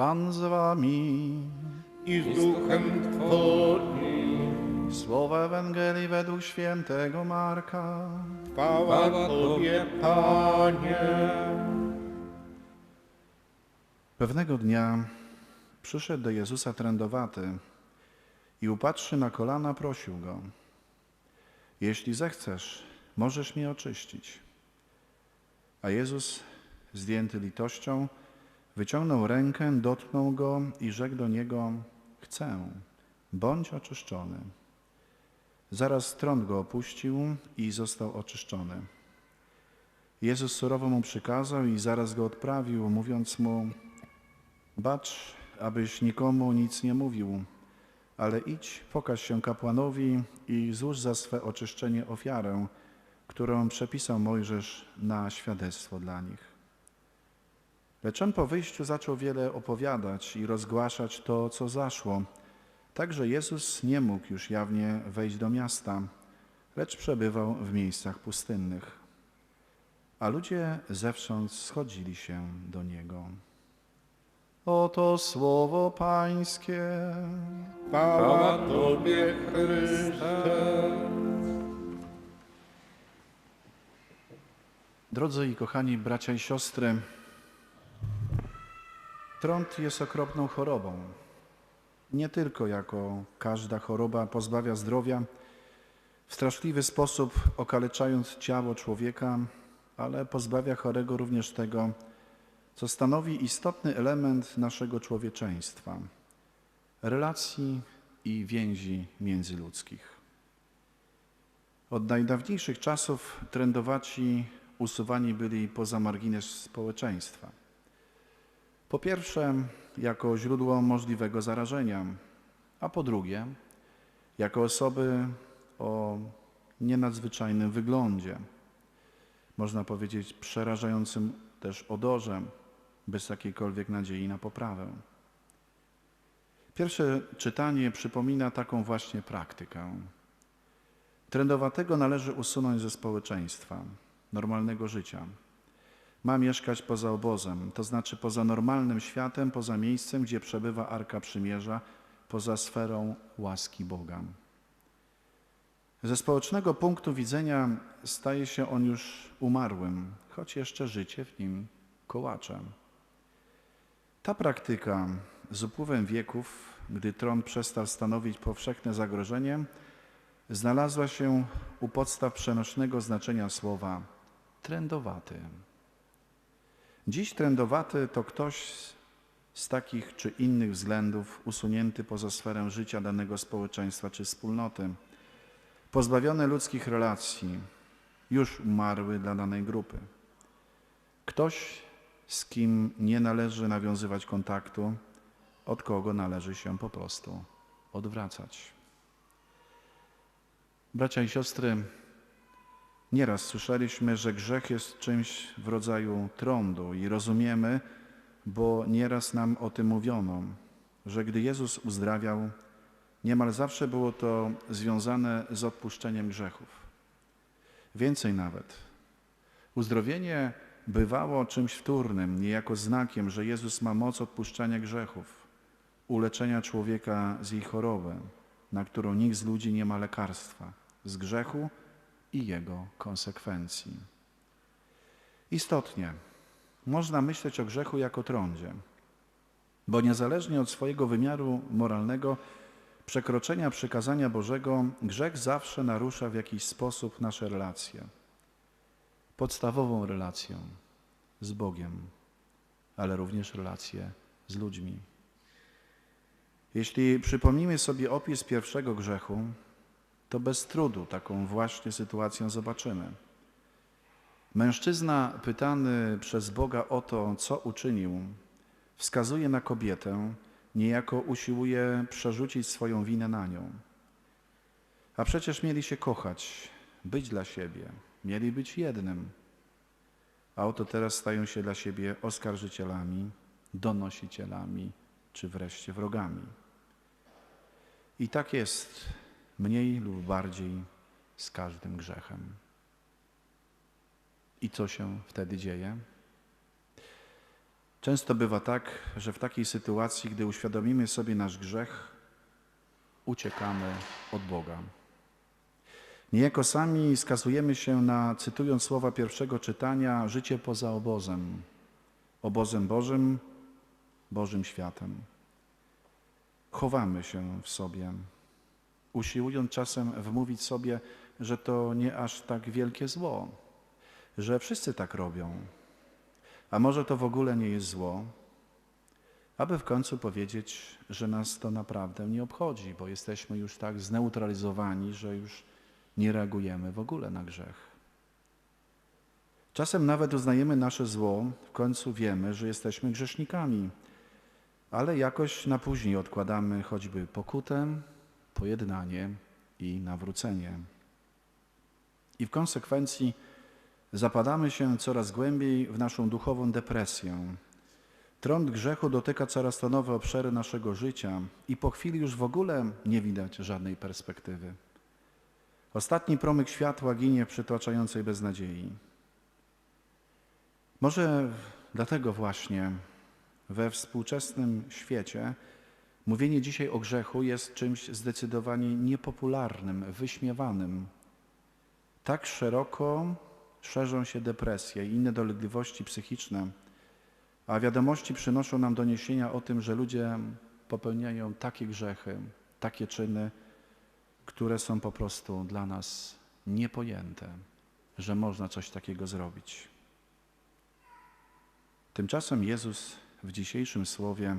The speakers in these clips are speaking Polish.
Pan z wami. i z duchem Twoim. Słowa Ewangelii według świętego Marka. Chwała Tobie, Panie. Pewnego dnia przyszedł do Jezusa trędowaty i upatrzy na kolana prosił go: Jeśli zechcesz, możesz mnie oczyścić. A Jezus, zdjęty litością, wyciągnął rękę, dotknął go i rzekł do niego: Chcę, bądź oczyszczony. Zaraz trąd go opuścił i został oczyszczony. Jezus surowo mu przykazał i zaraz go odprawił, mówiąc mu: Bacz, abyś nikomu nic nie mówił, ale idź, pokaż się kapłanowi i złóż za swe oczyszczenie ofiarę, którą przepisał Mojżesz na świadectwo dla nich. Lecz on po wyjściu zaczął wiele opowiadać i rozgłaszać to, co zaszło. Także Jezus nie mógł już jawnie wejść do miasta, lecz przebywał w miejscach pustynnych. A ludzie zewsząd schodzili się do Niego. Oto słowo Pańskie. Chwała Tobie, Chryste. Drodzy i kochani bracia i siostry, trąd jest okropną chorobą. Nie tylko jako każda choroba pozbawia zdrowia, w straszliwy sposób okaleczając ciało człowieka, ale pozbawia chorego również tego, co stanowi istotny element naszego człowieczeństwa relacji i więzi międzyludzkich. Od najdawniejszych czasów trędowaci usuwani byli poza margines społeczeństwa. Po pierwsze, jako źródło możliwego zarażenia, a po drugie, jako osoby o nienadzwyczajnym wyglądzie, można powiedzieć przerażającym też odorze, bez jakiejkolwiek nadziei na poprawę. Pierwsze czytanie przypomina taką właśnie praktykę. Trendowatego należy usunąć ze społeczeństwa, normalnego życia. Ma mieszkać poza obozem, to znaczy poza normalnym światem, poza miejscem, gdzie przebywa Arka Przymierza, poza sferą łaski Boga. Ze społecznego punktu widzenia staje się on już umarłym, choć jeszcze życie w nim kołacze. Ta praktyka z upływem wieków, gdy tron przestał stanowić powszechne zagrożenie, znalazła się u podstaw przenośnego znaczenia słowa trendowaty. Dziś trendowaty to ktoś z takich czy innych względów usunięty poza sferę życia danego społeczeństwa czy wspólnoty, pozbawiony ludzkich relacji, już umarły dla danej grupy. Ktoś, z kim nie należy nawiązywać kontaktu, od kogo należy się po prostu odwracać. Bracia i siostry, nieraz słyszeliśmy, że grzech jest czymś w rodzaju trądu i rozumiemy, bo nieraz nam o tym mówiono, że gdy Jezus uzdrawiał, niemal zawsze było to związane z odpuszczeniem grzechów. Więcej nawet. Uzdrowienie bywało czymś wtórnym, niejako znakiem, że Jezus ma moc odpuszczania grzechów, uleczenia człowieka z jej choroby, na którą nikt z ludzi nie ma lekarstwa, z grzechu i jego konsekwencji. Istotnie, można myśleć o grzechu jako trądzie, bo niezależnie od swojego wymiaru moralnego, przekroczenia przykazania Bożego, grzech zawsze narusza w jakiś sposób nasze relacje. Podstawową relację z Bogiem, ale również relacje z ludźmi. Jeśli przypomnimy sobie opis pierwszego grzechu, to bez trudu taką właśnie sytuację zobaczymy. Mężczyzna pytany przez Boga o to, co uczynił, wskazuje na kobietę, niejako usiłuje przerzucić swoją winę na nią. A przecież mieli się kochać, być dla siebie, mieli być jednym. A oto teraz stają się dla siebie oskarżycielami, donosicielami, czy wreszcie wrogami. I tak jest mniej lub bardziej z każdym grzechem. I co się wtedy dzieje? Często bywa tak, że w takiej sytuacji, gdy uświadomimy sobie nasz grzech, uciekamy od Boga. Niejako sami skazujemy się na, cytując słowa pierwszego czytania, życie poza obozem, obozem Bożym, Bożym światem. Chowamy się w sobie, usiłując czasem wmówić sobie, że to nie aż tak wielkie zło, że wszyscy tak robią, a może to w ogóle nie jest zło, aby w końcu powiedzieć, że nas to naprawdę nie obchodzi, bo jesteśmy już tak zneutralizowani, że już nie reagujemy w ogóle na grzech. Czasem nawet uznajemy nasze zło, w końcu wiemy, że jesteśmy grzesznikami, ale jakoś na później odkładamy choćby pokutę, pojednanie i nawrócenie. I w konsekwencji zapadamy się coraz głębiej w naszą duchową depresję. Trąd grzechu dotyka coraz to nowe obszary naszego życia i po chwili już w ogóle nie widać żadnej perspektywy. Ostatni promyk światła ginie w przytłaczającej beznadziei. Może dlatego właśnie we współczesnym świecie mówienie dzisiaj o grzechu jest czymś zdecydowanie niepopularnym, wyśmiewanym. Tak szeroko szerzą się depresje i inne dolegliwości psychiczne, a wiadomości przynoszą nam doniesienia o tym, że ludzie popełniają takie grzechy, takie czyny, które są po prostu dla nas niepojęte, że można coś takiego zrobić. Tymczasem Jezus w dzisiejszym słowie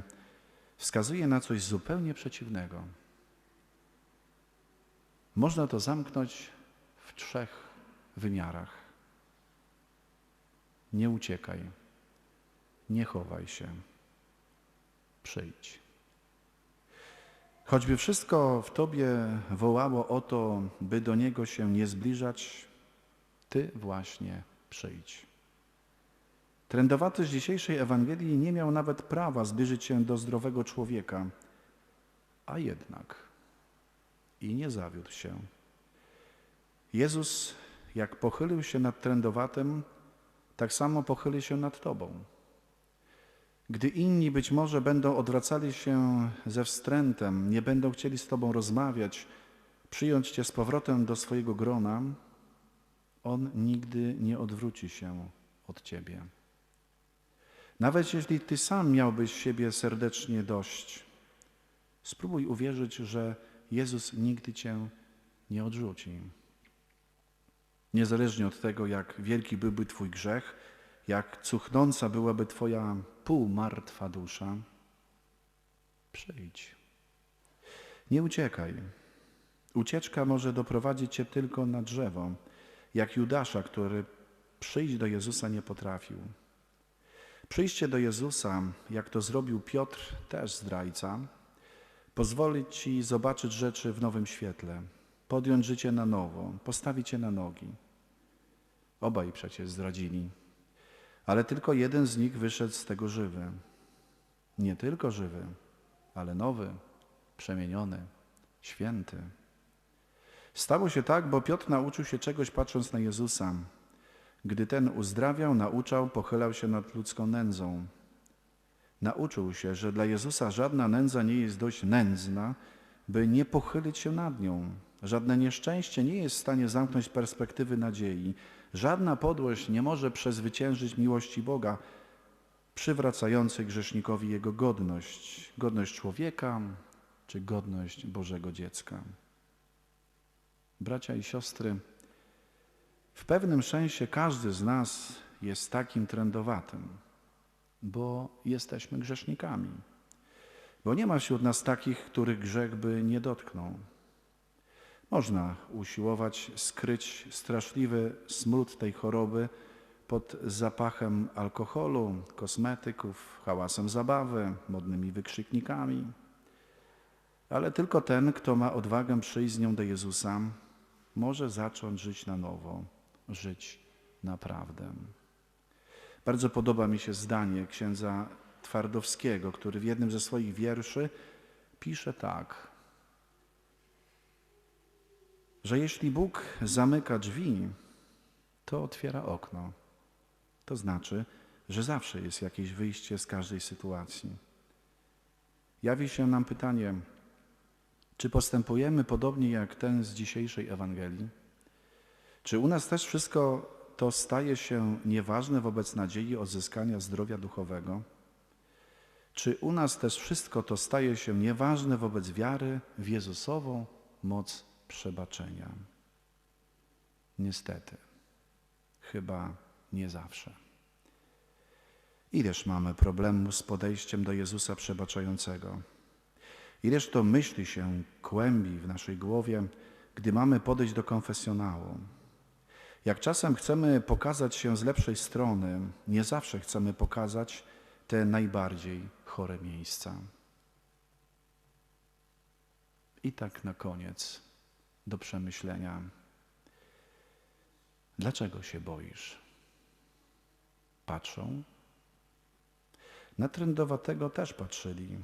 wskazuje na coś zupełnie przeciwnego. Można to zamknąć w trzech wymiarach. Nie uciekaj, nie chowaj się, przyjdź. Choćby wszystko w Tobie wołało o to, by do Niego się nie zbliżać, Ty właśnie przyjdź. Trędowaty z dzisiejszej Ewangelii nie miał nawet prawa zbliżyć się do zdrowego człowieka, a jednak i nie zawiódł się. Jezus, jak pochylił się nad trędowatym, tak samo pochyli się nad Tobą. Gdy inni być może będą odwracali się ze wstrętem, nie będą chcieli z Tobą rozmawiać, przyjąć Cię z powrotem do swojego grona, On nigdy nie odwróci się od Ciebie. Nawet jeśli Ty sam miałbyś siebie serdecznie dość, spróbuj uwierzyć, że Jezus nigdy Cię nie odrzuci. Niezależnie od tego, jak wielki byłby Twój grzech, jak cuchnąca byłaby Twoja półmartwa dusza, przyjdź. Nie uciekaj. Ucieczka może doprowadzić Cię tylko na drzewo, jak Judasza, który przyjść do Jezusa nie potrafił. Przyjście do Jezusa, jak to zrobił Piotr, też zdrajca, pozwoli Ci zobaczyć rzeczy w nowym świetle, podjąć życie na nowo, postawić Cię na nogi. Obaj przecież zdradzili, ale tylko jeden z nich wyszedł z tego żywy. Nie tylko żywy, ale nowy, przemieniony, święty. Stało się tak, bo Piotr nauczył się czegoś patrząc na Jezusa. Gdy ten uzdrawiał, nauczał, pochylał się nad ludzką nędzą. Nauczył się, że dla Jezusa żadna nędza nie jest dość nędzna, by nie pochylić się nad nią. Żadne nieszczęście nie jest w stanie zamknąć perspektywy nadziei. Żadna podłość nie może przezwyciężyć miłości Boga, przywracającej grzesznikowi jego godność, godność człowieka czy godność Bożego dziecka. Bracia i siostry, w pewnym sensie każdy z nas jest takim trędowatym, bo jesteśmy grzesznikami. Bo nie ma wśród nas takich, których grzech by nie dotknął. Można usiłować skryć straszliwy smród tej choroby pod zapachem alkoholu, kosmetyków, hałasem zabawy, modnymi wykrzyknikami. Ale tylko ten, kto ma odwagę przyjść z nią do Jezusa, może zacząć żyć na nowo, żyć naprawdę. Bardzo podoba mi się zdanie księdza Twardowskiego, który w jednym ze swoich wierszy pisze tak, że jeśli Bóg zamyka drzwi, to otwiera okno. To znaczy, że zawsze jest jakieś wyjście z każdej sytuacji. Jawi się nam pytanie, czy postępujemy podobnie jak ten z dzisiejszej Ewangelii? Czy u nas też wszystko to staje się nieważne wobec nadziei odzyskania zdrowia duchowego? Czy u nas też wszystko to staje się nieważne wobec wiary w Jezusową moc przebaczenia? Niestety, chyba nie zawsze. Ileż mamy problemu z podejściem do Jezusa przebaczającego? Ileż to myśli się kłębi w naszej głowie, gdy mamy podejść do konfesjonału? Jak czasem chcemy pokazać się z lepszej strony, nie zawsze chcemy pokazać te najbardziej chore miejsca. I tak na koniec do przemyślenia. Dlaczego się boisz? Patrzą? Na trędowatego też patrzyli,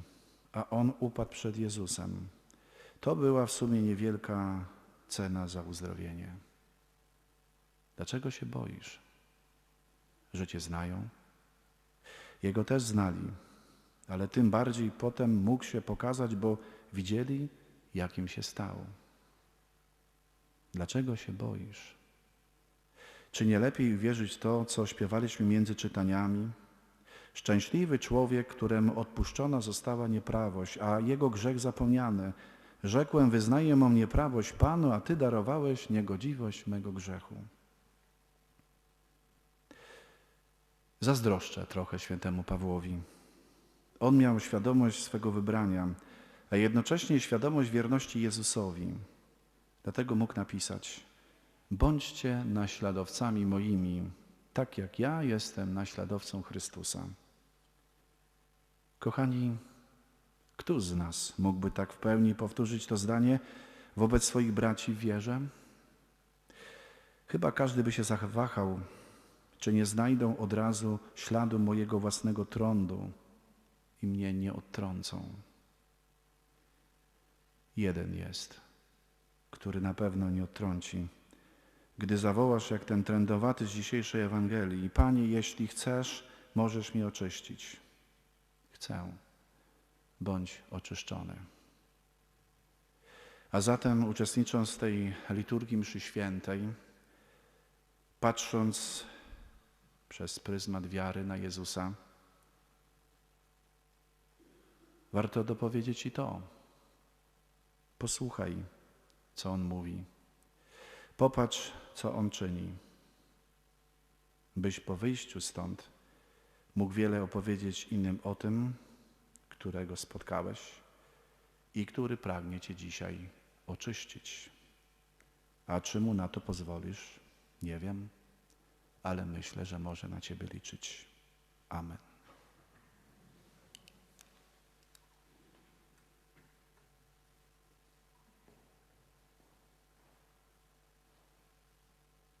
a on upadł przed Jezusem. To była w sumie niewielka cena za uzdrowienie. Dlaczego się boisz? Że cię znają? Jego też znali, ale tym bardziej potem mógł się pokazać, bo widzieli, jakim się stał. Dlaczego się boisz? Czy nie lepiej wierzyć to, co śpiewaliśmy między czytaniami? Szczęśliwy człowiek, któremu odpuszczona została nieprawość, a jego grzech zapomniany. Rzekłem, wyznaję mą nieprawość Panu, a Ty darowałeś niegodziwość mego grzechu. Zazdroszczę trochę świętemu Pawłowi. On miał świadomość swego wybrania, a jednocześnie świadomość wierności Jezusowi. Dlatego mógł napisać: Bądźcie naśladowcami moimi, tak jak ja jestem naśladowcą Chrystusa. Kochani, kto z nas mógłby tak w pełni powtórzyć to zdanie wobec swoich braci w wierze? Chyba każdy by się zawahał, czy nie znajdą od razu śladu mojego własnego trądu i mnie nie odtrącą. Jeden jest, który na pewno nie odtrąci. Gdy zawołasz jak ten trędowaty z dzisiejszej Ewangelii, Panie, jeśli chcesz, możesz mnie oczyścić. Chcę, bądź oczyszczony. A zatem, uczestnicząc w tej liturgii mszy świętej, patrząc przez pryzmat wiary na Jezusa, warto dopowiedzieć i to. Posłuchaj, co On mówi. Popatrz, co On czyni. Byś po wyjściu stąd mógł wiele opowiedzieć innym o tym, którego spotkałeś i który pragnie Cię dzisiaj oczyścić. A czy Mu na to pozwolisz? Nie wiem ale myślę, że może na Ciebie liczyć. Amen.